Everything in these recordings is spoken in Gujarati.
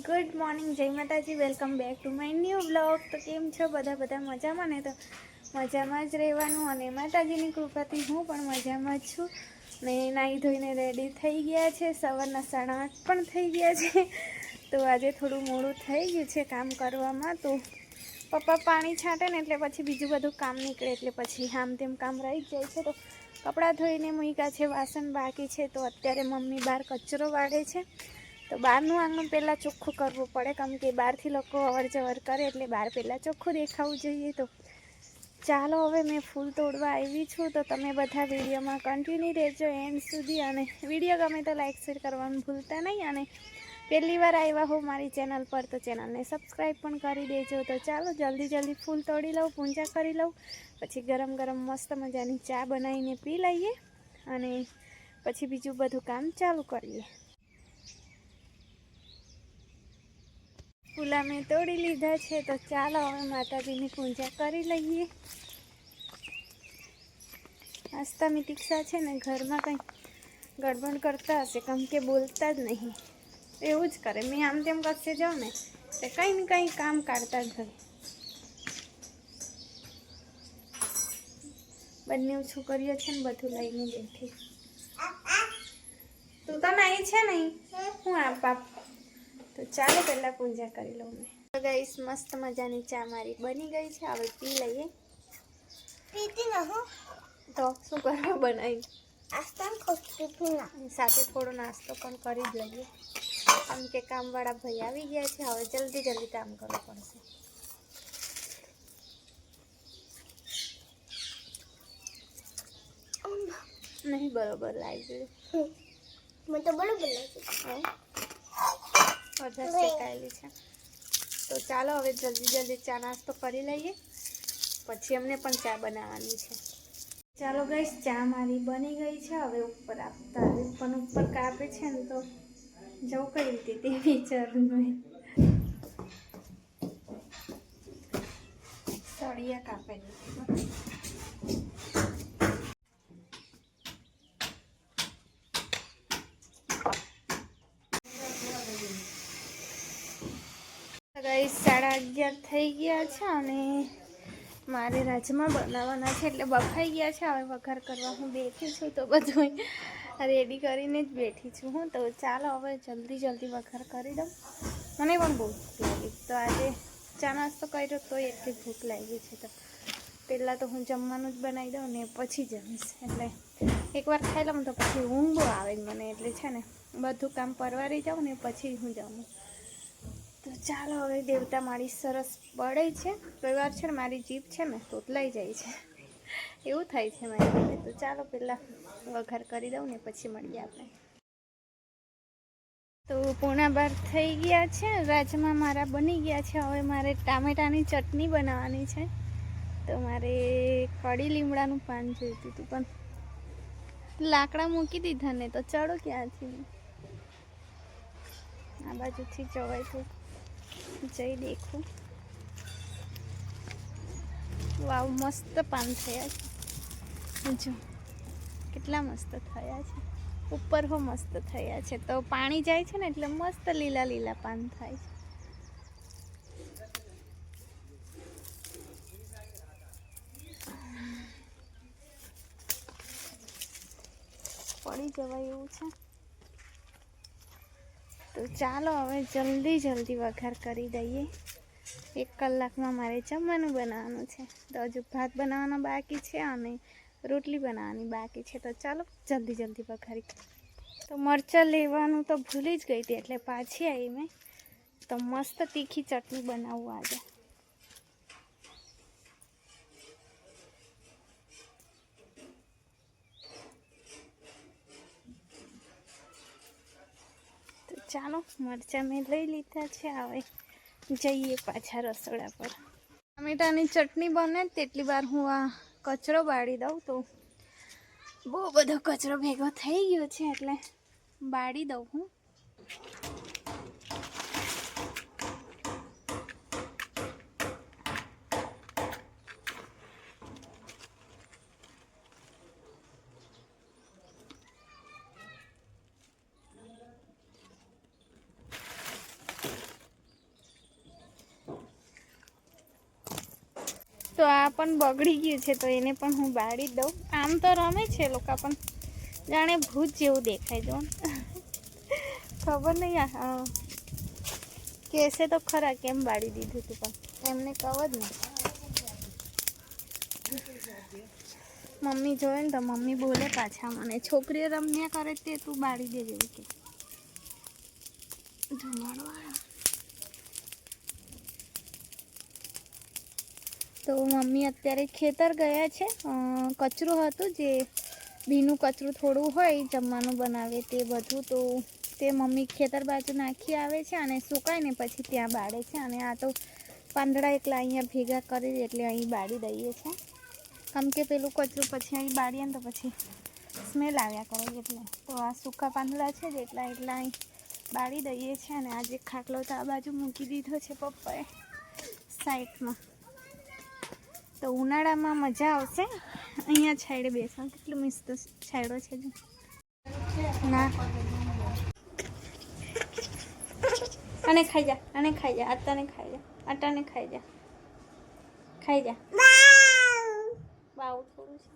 Good morning, Jai Mataji. Welcome back to my new blog તો કેમ છો? બધા બધા મજામાં ને? તો મજામાં જ રહેવાનું અને માતાજીની કૃપાથી હું પણ મજામાં છું. ને નાહી ધોઈને રેડી થઈ ગયા છે. સવારના સાડા આઠ પણ થઈ ગયા છે. તો આજે થોડું મોડું થઈ ગયું છે કામ કરવામાં. તો પપ્પા પાણી છાંટે ને એટલે પછી બીજું બધું કામ નીકળે એટલે પછી આમ તેમ કામ રહી જાય છે. તો કપડાં ધોઈને મૂક્યા છે, વાસણ બાકી છે. તો અત્યારે મમ્મી બહાર કચરો વાળે છે. તો બહારનું આંગણ પહેલાં ચોખ્ખું કરવું પડે. કેમ કે બહારથી લોકો અવર જવર કરે એટલે બહાર પહેલાં ચોખ્ખું દેખાવું જોઈએ તો. ચાલો હવે મેં ફૂલ તોડવા આવી છું તો તમે બધા વિડીયોમાં કન્ટિન્યુ રહેજો એન્ડ સુધી. અને વીડિયો ગમે તો લાઈક શેર કરવાનું ભૂલતા નહીં. અને પહેલી વાર આવ્યા હો મારી ચેનલ પર તો ચેનલને સબસ્ક્રાઈબ પણ કરી દેજો. તો ચાલો જલ્દી જલ્દી ફૂલ તોડી લઉં, પૂજા કરી લઉં. પછી ગરમ ગરમ મસ્ત મજાની ચા બનાવીને પી લઈએ. અને પછી બીજું બધું કામ ચાલુ કરીએ. ફૂલા મેં તોડી લીધા છે, તો ચાલો હવે માતાજીની પૂજા કરી લઈએ. આસ્થાની ટીક્ષા છે ને, ઘરમાં કંઈ ગડબડ કરતા હશે, કેમ કે બોલતા જ નહીં. એવું જ કરે. મેં આમ તેમ કશે જાઉં ને, તે કંઈ ને કંઈ કામ કાઢતા જ હોય. બંને છોકરીઓ છે ને, બધું લઈને બેઠી. તું તો નહીં છે નહીં હું આપ આપ તો ચાલો પહેલાં પૂજા કરી લઉં મેં. તો ગઈશ મસ્ત મજાની ચા મારી બની ગઈ છે. હવે પી લઈએ. પીતી ન તો શું કરવા બનાવી? સાથે થોડો નાસ્તો પણ કરી જ લઈએ. કેમ કે કામવાળા ભાઈ આવી ગયા છે. હવે જલ્દી જલ્દી કામ કરવું પડશે. નહીં બરોબર લાગ્યું. મને તો બરોબર લાગે વધારે શેકાયેલી છે. તો ચાલો હવે જલ્દી જલ્દી ચા નાસ્તો કરી લઈએ. પછી અમને પણ ચા બનાવવાની છે. ચાલો ગઈશ ચા મારી બની ગઈ છે. હવે ઉપર આપતા પણ ઉપર કાપે છે ને તો જવું કઈ રીતે તે વિચારું નહીં સળિયા કાપેલી ગઈ સાડા અગિયાર થઈ ગયા છે અને મારે રાજમા બનાવવાના છે એટલે બફાઈ ગયા છે. હવે વઘાર કરવા હું બેઠી છું તો બધું રેડી કરીને જ બેઠી છું હું. તો ચાલો હવે જલ્દી જલ્દી વઘાર કરી દઉં. મને પણ બહુ ભૂખ લાગી. તો આજે ચા નાસ્તો કર્યો તો એટલી ભૂખ લાગી છે તો પહેલાં તો હું જમવાનું જ બનાવી દઉં ને પછી જમીશ. એટલે એકવાર ખાઈ લઉં તો પછી ઊંઘ આવે મને. એટલે છે ને, બધું કામ પરવારી જાઉં ને પછી હું જમું. તો ચાલો હવે દેવતા મારી સરસ પડે છે. કોઈ વાર છે ને મારી જીભ છે ને તોતલાઈ જાય છે. એવું થાય છે મારી સાથે તો ચાલો પહેલાં વઘાર કરી દઉં ને પછી મળીએ આપણે. તો પૂણા બાર થઈ ગયા છે. રાજમાં મારા બની ગયા છે. હવે મારે ટામેટાની ચટણી બનાવવાની છે. તો મારે કડી લીમડાનું પાન જોઈતું હતું, પણ લાકડા મૂકી દીધા ને, તો ચડો ક્યાંથી? આ બાજુથી જવાય તો. જઈ દેખું. વાવ, મસ્ત પાન થયા છે. જો, કેટલા મસ્ત થયા છે. ઉપર હો મસ્ત થયા છે. તો પાણી જાય છે ને એટલે મસ્ત લીલા લીલા પાન થાય છે. પડી જવાય એવું છે. તો ચાલો હવે જલ્દી જલ્દી વઘાર કરી દઈએ. એક કલાકમાં મારે જમવાનું બનાવવાનું છે. તો હજુ ભાત બનાવવાનો બાકી છે અને રોટલી બનાવવાની બાકી છે. તો ચાલો જલ્દી જલ્દી વઘારી તો મરચાં લેવાનું તો ભૂલી જ ગઈ હતી, એટલે પાછી આવી મેં. તો મસ્ત તીખી ચટણી બનાવવું આજે તો ચાલો, મરચાં મેં લઈ લીધા છે હવે જઈએ પાછા રસોડા પર. ટામેટાની ચટણી બને તેટલી વાર હું આ કચરો બાળી દઉં તો બહુ બધો કચરો ભેગો થઈ ગયો છે એટલે બાળી દઉં હું. તો આ પણ બગડી ગયું છે, તો એને પણ હું બાળી દઉં. આમ તો રમે છે લોકો, પણ જાણે ભૂત જેવું દેખાય, જો. ખબર નહીં કહેશે તો ખરા કેમ બાળી દીધું તું પણ. એમને કહો જ ને. મમ્મી જોવે ને તો મમ્મી બોલે પાછા મને, છોકરીઓ રમ્યા કરે તે તું બાળી દેજે. કે. ધુમાડવાળા તો મમ્મી અત્યારે ખેતર ગયા છે. કચરું હતું જે ભીનું કચરું થોડું હોય જમવાનું બનાવે તે બધું. તો તે મમ્મી ખેતર બાજુ નાખી આવે છે અને સુકાઈને પછી ત્યાં બાળે છે. અને આ તો પાંદડા એકલા અહીંયા ભેગા કરી એટલે અહીં બાળી દઈએ છે. કેમ કે પેલું કચરું પછી અહીં બાળીએ ને તો પછી સ્મેલ આવ્યા કરે એટલે. તો આ સૂકા પાંદડા છે જ એટલા એટલા અહીં બાળી દઈએ છીએ અને આજે ખાટલો તો આ બાજુ મૂકી દીધો છે પપ્પાએ સાઈડમાં. તો ઉનાળામાં મજા આવશે? અહીંયા છાયડે બેસવા કેટલું મસ્ત છાયડો છે ના. અને ખાઈ જા અને ખાઈ જા, આટાને ખાઈ જા, આટાને ખાઈ જા. ખાઈ જા. બાવ થોડું છે.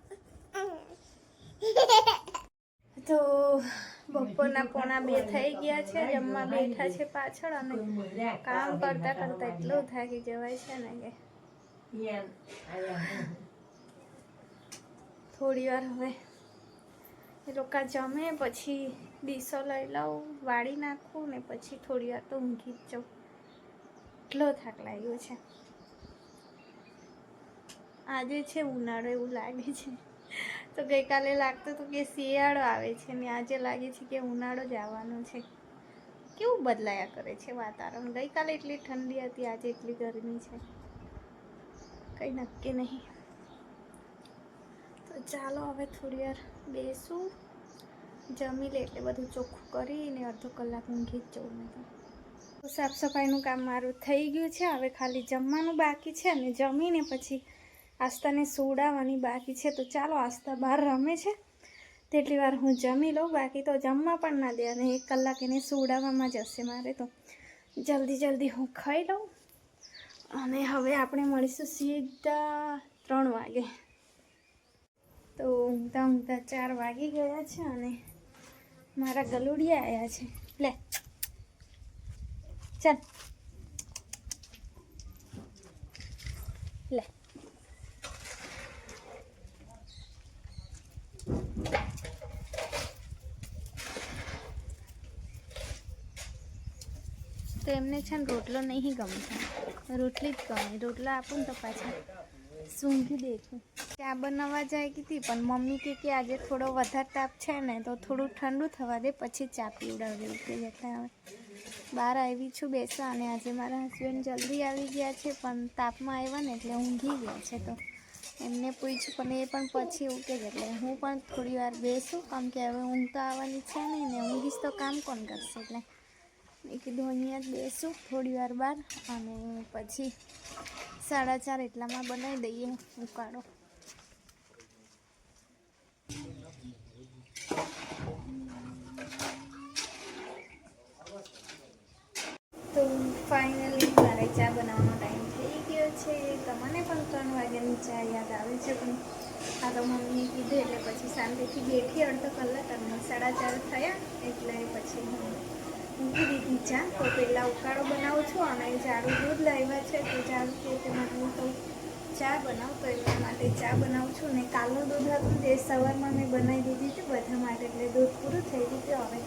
તો બપોરના પોણા બે થઈ ગયા છે, જમવા બેઠા છે પાછળ અને કામ કરતા કરતા એટલું થાકી જવાય છે ને કે થોડી વાર હવે એ લોકો જમે પછી ડીસો લઈ લઉં વાળી નાખું ને પછી થોડી વાર તો ઊંઘી જ જાઉં. એટલો થાક લાગ્યો છે. આજે છે ઉનાળો એવું લાગે છે. તો ગઈકાલે લાગતું હતું કે શિયાળો આવે છે ને આજે લાગે છે કે ઉનાળો જ આવવાનો છે. કેવું બદલાયા કરે છે વાતાવરણ? ગઈકાલે એટલી ઠંડી હતી આજે એટલી ગરમી છે. કંઈ નક્કી નહીં. તો ચાલો હવે થોડી વાર બેસું. જમી લે એટલે બધું ચોખ્ખું કરીને અડધો કલાક ઊંઘી જ જવું મેં તો. સાફ સફાઈનું કામ મારું થઈ ગયું છે. હવે ખાલી જમવાનું બાકી છે અને જમીને પછી આસ્તાને સુવડાવવાની બાકી છે. તો ચાલો આસ્તા બહાર રમે છે. તેટલી વાર હું જમી લઉં. બાકી તો જમવા પણ ના દે અને એક કલાક એને સુવડાવવામાં જશે મારે તો. જલ્દી જલ્દી હું ખાઈ લઉં. અને હવે આપણે મળીશું સીધા ત્રણ વાગે. તો ઊંઘતા ઊંઘતા ચાર વાગી ગયા છે અને મારા ગલુડિયા આવ્યા છે. લે. ચાલ. લે. તો એમને છે ને રોટલો નહીં ગમતો. રોટલી જ ગમે. રોટલા આપું ને તો પાછા સૂંઘી દે છે. ચા બનાવવા જાય કીધી પણ મમ્મી કે કે આજે થોડો વધારે તાપ છે ને, તો થોડું ઠંડુ થવા દે, પછી ચા પીવડાવવી કે એટલે હવે બહાર આવી છું બેસવા અને આજે મારા હસબન્ડ જલ્દી આવી ગયા છે, પણ તાપમાં આવ્યા ને એટલે ઊંઘી ગયા છે તો એમને પૂછ્યું, પણ એ પણ પછી એવું કે એટલે હું પણ થોડી વાર બેસું કેમ કે હવે ઊંઘ તો આવવાની છે નહીં ને, ઊંઘીશ તો કામ કોણ કરશે? એટલે મેં કીધું અહીંયા બેસું થોડી વાર બાર અને પછી સાડા ચાર એટલામાં બનાવી દઈએ ઉકાળો. તો ફાઇનલી મારે ચા બનાવવાનો ટાઈમ થઈ ગયો છે. તમને પણ ત્રણ વાગ્યાની ચા યાદ આવે છે પણ આ તો મમ્મીએ કીધું એટલે પછી શાંતિથી બેઠી અડધો કલાક અને સાડા ચાર થયા એટલે પછી હું દીધી ચા તો પહેલાં ઉકાળો બનાવું છું અને જાડું દૂધ લાવ્યા છે. તો જાડું કે તેમાં હું તો ચા બનાવું, તો એના માટે ચા બનાવું છું. ને કાલનું દૂધ હતું તે સવારમાં મેં બનાવી દીધી હતી બધા માટે. એટલે દૂધ પૂરું થઈ ગયું હવે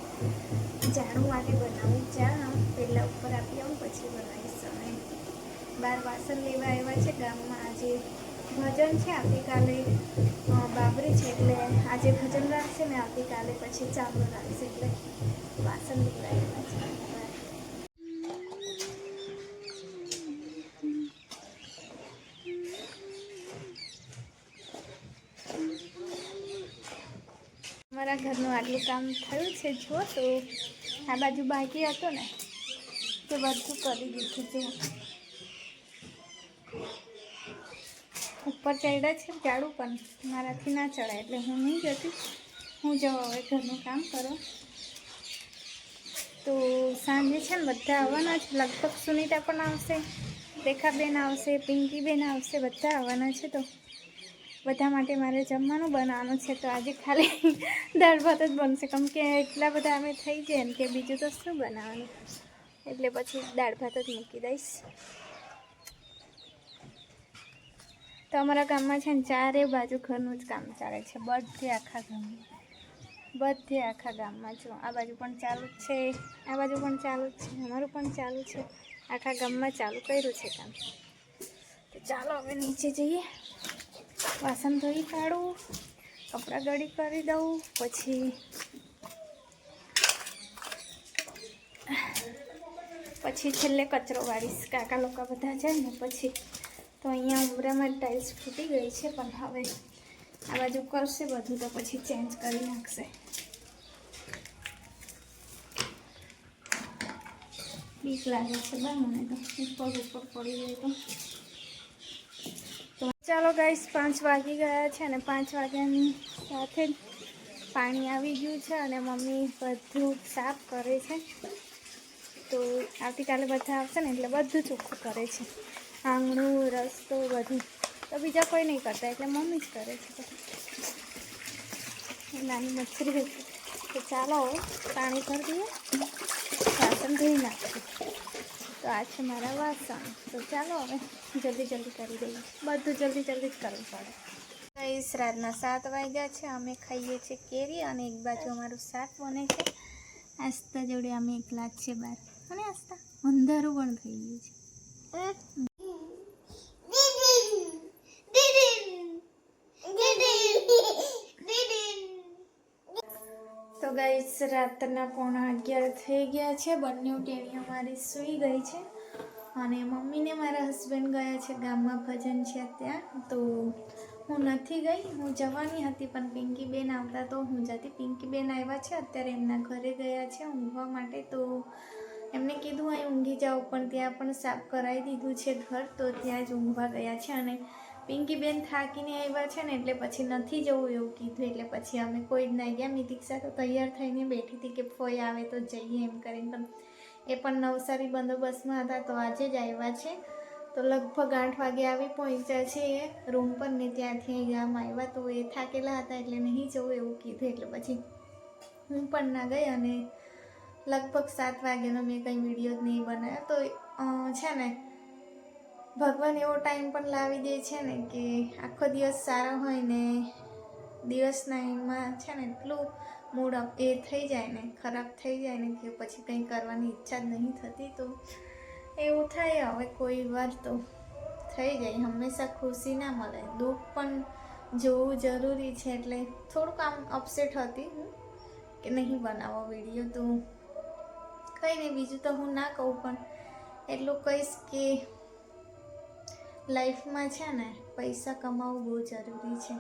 જાડું માટે બનાવું ચા. પહેલાં ઉપર આપી આવું, પછી બનાવીશ અને બાર વાસણ લેવા આવ્યા છે ગામમાં. આજે ભજન છે. આવતીકાલે બાબરી છે. એટલે આજે ભજન રાખશે ને આવતીકાલે પછી ચાવલો રાખશે. એટલે મારા ઘરનું આટલું કામ થયું છે, જો તો આ બાજુ બાકી હતો ને, તે બધું કરી દીધું છે. ઉપર ચડ્યા છે, ઝાડુ પણ. મારાથી ના ચડાય, એટલે હું નહીં જતી. હું જાઉં હવે ઘરનું કામ કરો તો સાંજે છે ને બધા આવવાના છે. લગભગ સુનિતા પણ આવશે, રેખાબેન આવશે, પિંકીબેન આવશે, બધા આવવાના છે તો બધા માટે મારે જમવાનું બનાવવાનું છે તો આજે ખાલી દાળ ભાત જ બનશે. કેમ કે એટલા બધા અમે થઈ જાય ને કે બીજું તો શું બનાવવાનું? એટલે પછી દાળ ભાત જ મૂકી દઈશ. તો અમારા ગામમાં છે ને ચારે બાજુ ઘરનું જ કામ ચાલે છે. બધે આખા ગામમાં. બધે આખા ગામમાં જો આ બાજુ પણ ચાલુ જ છે. આ બાજુ પણ ચાલુ જ છે. અમારું પણ ચાલુ છે. આખા ગામમાં ચાલુ કર્યું છે કામ. તો ચાલો હવે નીચે જઈએ. વાસણ ધોઈ કાઢું, કપડાં ગળી કરી દઉં, પછી પછી છેલ્લે કચરો વાળીશ. કાકા લોકો બધા જાય ને, પછી તો અહીંયા ઉમરામાં ટાઇલ્સ ફૂટી ગઈ છે, પણ હવે આ બાજુ કરશે બધું તો પછી ચેન્જ કરી નાખશે. બીક લાગે છે બા મને તો. ઉપર ઉપર પડી જાય તો. ચાલો ગાઈસ પાંચ વાગી ગયા છે અને પાંચ વાગ્યાની સાથે જ પાણી આવી ગયું છે અને મમ્મી બધું સાફ કરે છે. તો આવતીકાલે બધા આવશે ને એટલે બધું ચોખ્ખું કરે છે. આંગણું, રસ્તો બધું તો બીજા કોઈ નહીં કરતા એટલે મમ્મી જ કરે છે. નાની મચ્છરી હતી તો ચાલો પાણી ભરી દઈએ વાસણ ધોઈ નાખીએ. તો આ છે મારા વાસણ. તો ચાલો હવે જલ્દી જલ્દી કરી દઈએ. બધું જલ્દી જલ્દી જ કરવું પડે. ગઈસ રાતના સાત વાગ્યા છે. અમે ખાઈએ છીએ કેરી અને એક બાજુ અમારું શાક બને છે. આસ્તા જોડે અમે એકલા જ છે બહાર. અને આસ્તા અંધારું પણ થઈ ગયું છે. તો ગાઈસ રાતના પોણા અગિયાર થઈ ગયા છે. બંને ટેણીઓ મારી સૂઈ ગઈ છે. અને મમ્મીને મારા હસબન્ડ ગયા છે ગામમાં ભજન છે ત્યાં. તો હું નથી ગઈ. હું જવાની હતી, પણ પિંકીબેન આવતા તો હું જતી. પિંકીબેન આવ્યા છે. અત્યારે એમના ઘરે ગયા છે ઊંઘવા માટે. તો એમને કીધું, અહીં ઊંઘી જાઓ. પણ ત્યાં પણ સાફ કરાવી દીધું છે ઘર. તો ત્યાં જ ઊંઘવા ગયા છે. અને પિંકીબેન થાકીને આવ્યા છે ને એટલે પછી નથી જવું એવું કીધું, એટલે પછી અમે કોઈ જ ના ગયા. મિતિક્ષા તો તૈયાર થઈને બેઠી હતી કે ફોઈ આવે તો જઈએ એમ કરીને. પણ એ પણ નવસારી બંદોબસ્તમાં હતા તો આજે જ આવ્યા છે. તો લગભગ આઠ વાગે આવી પહોંચ્યા છે એ રૂમ પર ને ત્યાંથી ગામ આવ્યા તો એ થાકેલા હતા એટલે નહીં જવું એવું કીધું, એટલે પછી હું પણ ના ગઈ અને લગભગ સાત વાગ્યાનો મેં કંઈ વીડિયો જ નહીં બનાવ્યો. તો છે ને ભગવાન એવો ટાઈમ પણ લાવી દે છે ને કે આખો દિવસ સારો હોય ને દિવસના એમાં છે ને એટલું મૂડ એ થઈ જાય ને, ખરાબ થઈ જાય ને કે પછી કંઈ કરવાની ઈચ્છા જ નહીં થતી તો એવું થાય હવે કોઈ વાર તો. થઈ જાય, હંમેશા ખુશી ના મળે. દુઃખ પણ જોવું જરૂરી છે એટલે થોડુંક આમ અપસેટ હતી હું કે નહીં બનાવો વીડિયો તો. કંઈ નહીં, બીજું તો હું ના કહું પણ એટલું કહીશ કે લાઈફમાં છે ને, પૈસા કમાવવું બહુ જરૂરી છે.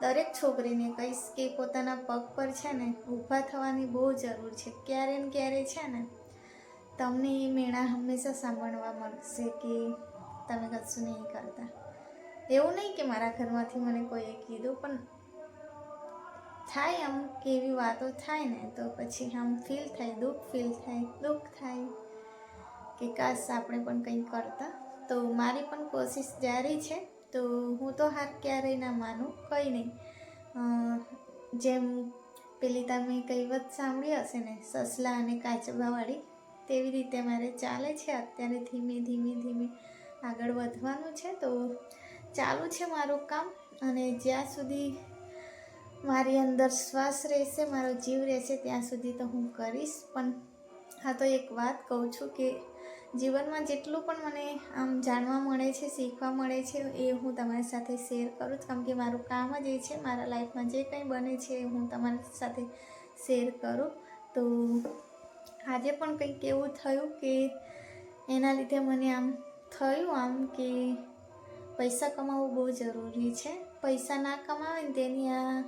દરેક છોકરીને કહીશ કે પોતાના પગ પર છે ને, ઊભા થવાની બહુ જરૂર છે. ક્યારે ને ક્યારે છે ને, તમને એ મેળા હંમેશા સાંભળવા મળશે કે તમે કશું નહીં કરતા. એવું નહીં કે મારા ઘરમાંથી મને કોઈએ કીધું, પણ થાય આમ કેવી વાતો થાય ને, તો પછી આમ ફીલ થાય, દુઃખ ફીલ થાય, દુઃખ થાય કે કાશ આપણે પણ કંઈ કરતા. તો મારી પણ કોશિશ જારી છે, તો હું તો હાર ક્યારેય ના માનું, કંઈ નહીં. જેમ પેલી તમે કહેવત સાંભળી હશે ને, સસલા અને કાચબાવાળી, તેવી રીતે મારે ચાલે છે. અત્યારે ધીમે ધીમે ધીમે આગળ વધવાનું છે, તો ચાલુ છે મારું કામ અને જ્યાં સુધી મારી અંદર શ્વાસ રહેશે, મારો જીવ રહેશે, ત્યાં સુધી તો હું કરીશ. પણ હા, તો એક વાત કહું છું કે જીવનમાં જેટલું પણ મને આમ જાણવા મળે છે, શીખવા મળે છે, એ હું તમારી સાથે શેર કરું છું. કારણ કે મારું કામ જ એ છે, મારા લાઈફમાં જે કંઈ બને છે એ હું તમારી સાથે શેર કરું. તો આજે પણ કંઈક એવું થયું કે એના લીધે મને આમ થયું આમ કે પૈસા કમાવવું બહુ જરૂરી છે. પૈસા ના કમાવે ને તેની આ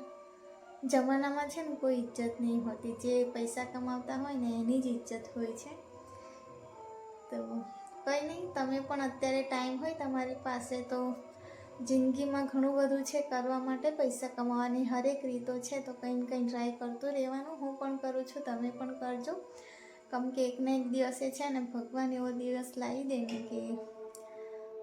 જમાનામાં છે ને કોઈ ઇજ્જત નહીં હોતી. જે પૈસા કમાવતા હોય ને એની જ ઇજ્જત હોય છે. તો કંઈ નહીં, તમે પણ અત્યારે ટાઈમ હોય તમારી પાસે તો જિંદગીમાં ઘણું બધું છે કરવા માટે, પૈસા કમાવાની હરેક રીતો છે, તો કંઈ કંઈ ટ્રાય કરતું રહેવાનું. હું પણ કરું છું, તમે પણ કરજો. કમ કે એકને એક દિવસે છે ને, ભગવાન એવો દિવસ લાવી દે ને કે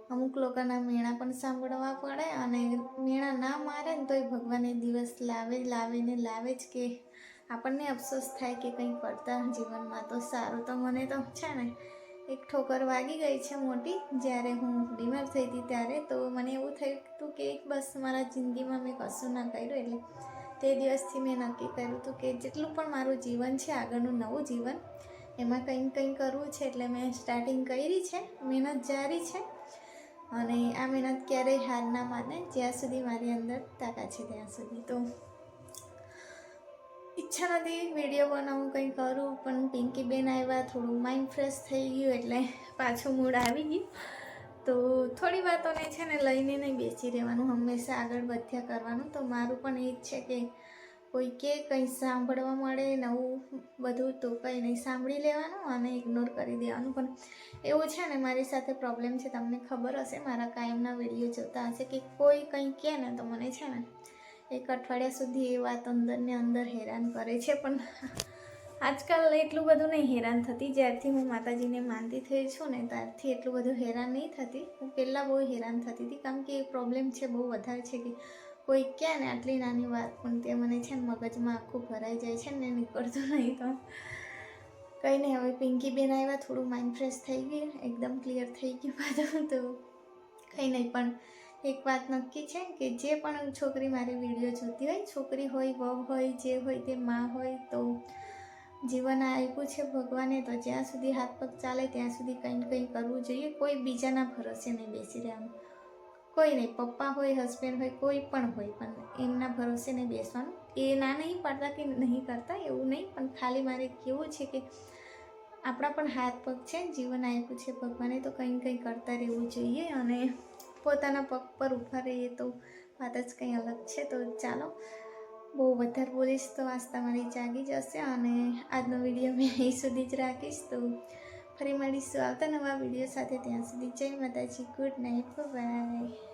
અમુક લોકોના મેણા પણ સાંભળવા પડે અને મેણા ના મારે ને તોય ભગવાન એ દિવસ લાવે લાવીને લાવે જ કે આપણને અફસોસ થાય કે કંઈ કરતા જીવનમાં તો સારું તો મને તો, છે ને. એક ઠોકર વાગી ગઈ છે મોટી, જ્યારે હું બીમાર થઈ હતી ત્યારે, તો મને એવું થયું હતું કે બસ મારા જિંદગીમાં મેં કશું ના કર્યું, એટલે તે દિવસથી મેં નક્કી કર્યું હતું કે જેટલું પણ મારું જીવન છે, આગળનું નવું જીવન, એમાં કંઈક કંઈ કરવું છે, એટલે મેં સ્ટાર્ટિંગ કરી છે, મહેનત જારી છે, અને આ મહેનત ક્યારેય હાર ના માને, જ્યાં સુધી મારી અંદર તાકાત છે ત્યાં સુધી. તો ઈચ્છા નથી વીડિયો બનાવું, કંઈ કરું, પણ પિંકી બેન આવ્યા, થોડું માઇન્ડ ફ્રેશ થઈ ગયું એટલે પાછું મૂડ આવી ગયું. તો થોડી વાતોને છે ને લઈને નહીં બેસી રહેવાનું, હંમેશા આગળ વધ્યા કરવાનું. તો મારું પણ એ જ છે કે કોઈ કે કંઈ સાંભળવા મળે, નવું બધું, તો કંઈ નહીં, સાંભળી લેવાનું અને ઇગ્નોર કરી દેવાનું. પણ એવું છે ને, મારી સાથે પ્રોબ્લેમ છે, તમને ખબર હશે, મારા કાયમના વીડિયો જોતા હશે કે કોઈ કંઈ કહે ને તો મને છે ને એક અઠવાડિયા સુધી એ વાત અંદરને અંદર હેરાન કરે છે, પણ આજકાલ એટલું બધું નહીં હેરાન થતી. જ્યારથી હું માતાજીને માનતી થઈ છું ને, ત્યારથી એટલું બધું હેરાન નહીં થતી. હું પહેલાં બહુ હેરાન થતી હતી, કારણ કે એ પ્રોબ્લેમ છે બહુ વધારે છે કે કોઈ કહે ને આટલી નાની વાત પણ તે મને છે ને મગજમાં આખું ભરાઈ જાય છે ને નીકળતું નહીં તો. કંઈ નહીં, હવે પિંકી બેન આવ્યા, થોડું માઇન્ડ ફ્રેશ થઈ ગયું, એકદમ ક્લિયર થઈ ગયું બધું તો કંઈ નહીં, પણ એક વાત નક્કી છે કે જે પણ છોકરી મારી વીડિયો જોતી હોય, છોકરી હોય, વહુ હોય, જે હોય તે માં હોય, તો જીવન આપ્યું છે ભગવાને, તો જ્યાં સુધી હાથ પગ ચાલે ત્યાં સુધી કંઈ કંઈ કરવું જોઈએ. કોઈ બીજાના ભરોસે નહીં બેસી રહેવાનું કોઈ નહીં, પપ્પા હોય હસબન્ડ હોય, કોઈ પણ હોય, પણ એમના ભરોસે નહીં બેસવાનું. એ ના નહીં પાડતા કે નહીં કરતા, એવું નહીં, પણ ખાલી મારે કેવું છે કે આપણા પણ હાથ પગ છે, જીવન આપ્યું છે ભગવાને, તો કંઈ કંઈ કરતા રહેવું જોઈએ અને પોતાના પગ પર ઊભા રહીએ તો વાત જ કંઈ અલગ છે. તો ચાલો, બહુ વધારે બોલીશ તો આજ મારી જાગી જશે અને આજનો વીડિયો મેં અહીં સુધી જ રાખીશ. તો ફરી મળીશું આવતા નવા વીડિયો સાથે. ત્યાં સુધી જય માતાજી, ગુડ નાઇટ બાય